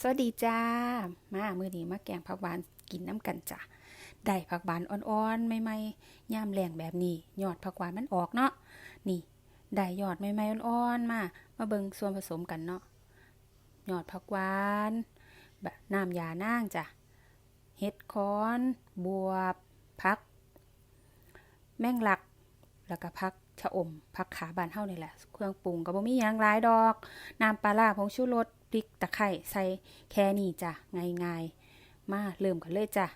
สวัสดีจ้า มามื้อนี้มาแกงผักหวานกินน้ำกันจ้ะได้ผักหวานอ่อนๆใหม่ๆย่ามแรงแบบนี้ยอดผักหวานมันออกเนาะนี่ได้ยอดใหม่ๆอ่อนๆมามาเบิ่งส่วนผสมกันเนาะยอดผักหวานแบบน้ำยานางจ้ะเห็ดคอนบวบผัก แมงลัก แล้วก็ผักชะอมผักขาบานเฮานี่แหละ เครื่องปรุงก็บ่มีหยังหลายดอก น้ำปลาร้าผงชูรส ริกตะไคร้ใส่แค่นี้จ้ะง่ายๆ มาเริ่มกันเลยจ้ะ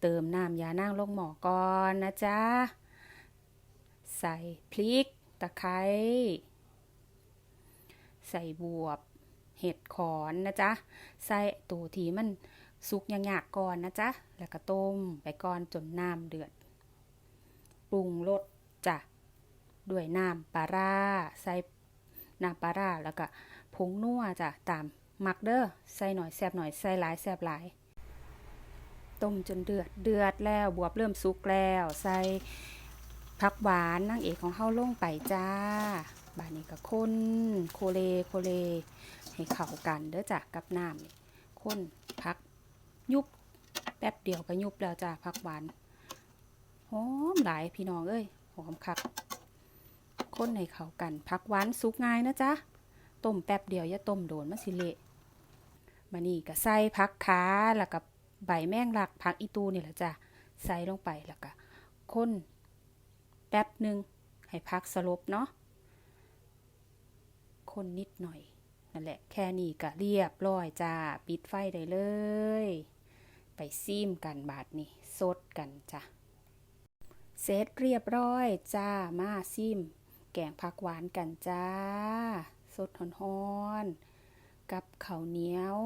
เติมน้ำยานางลงหม้อก่อนนะจ๊ะ ใส่พริกตะไคร้ใส่บวบ เห็ดขอนนะจ๊ะ ใส่ตัวทีมันสุกยากๆก่อนนะจ๊ะ แล้วก็ต้มไปก่อนจนน้ำเดือด ปรุงรสจ้ะ ด้วยน้ำปลาร้าใส่น้ำปลาร้าแล้วก็ ผงนัวจ้ะตามมักเด้อใส่หน่อยแซบหน่อยใส่หลายแซบหลาย ต้มจนเดือดเดือดแล้วบวบเริ่มสุกแล้ว ใส่ผักหวานนางเอกของเฮาลงไปจ้า บานนี้ก็คนโคเลโคเล ให้เข้ากันเด้อจ้ะกับน้ำนี่คนพักยุบแป๊บเดียวก็ยุบแล้วจ้ะผักหวานหอมหลายพี่น้องเอ้ยหอมคักคนให้เข้ากันผักหวานสุกง่ายนะจ๊ะ ต้มแป๊บเดียวอย่าต้มโดนมันสิเละมานี่ก็ใส่ผักขาแล้วก็ใบแมงลักผักอีตูนี่แหละจ้ะใส่ลงไปแล้วก็คนแป๊บหนึ่งให้พักสลบเนาะคนนิดหน่อยนั่นแหละแค่นี้ก็เรียบร้อยจ้าปิดไฟได้เลย ไปซิมกันบาดนี้สดกันจ้ะเสร็จเรียบร้อยจ้ามาซิมแกงผักหวานกันจ้า สดหอนๆกับข้าวเหนียว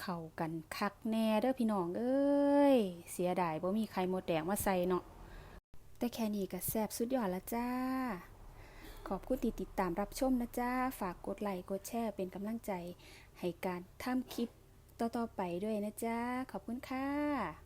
เข้ากันคักแน่เด้อพี่น้องเอ้ย เสียดายบ่มีไข่มดแดงมาใส่เนาะแต่แค่นี้ก็แซ่บสุดยอดละจ้า ขอบคุณที่ติดตามรับชมนะจ้า ฝากกดไลค์กดแชร์เป็นกำลังใจ ให้การทำคลิปต่อๆไปด้วยนะจ้า ขอบคุณค่ะ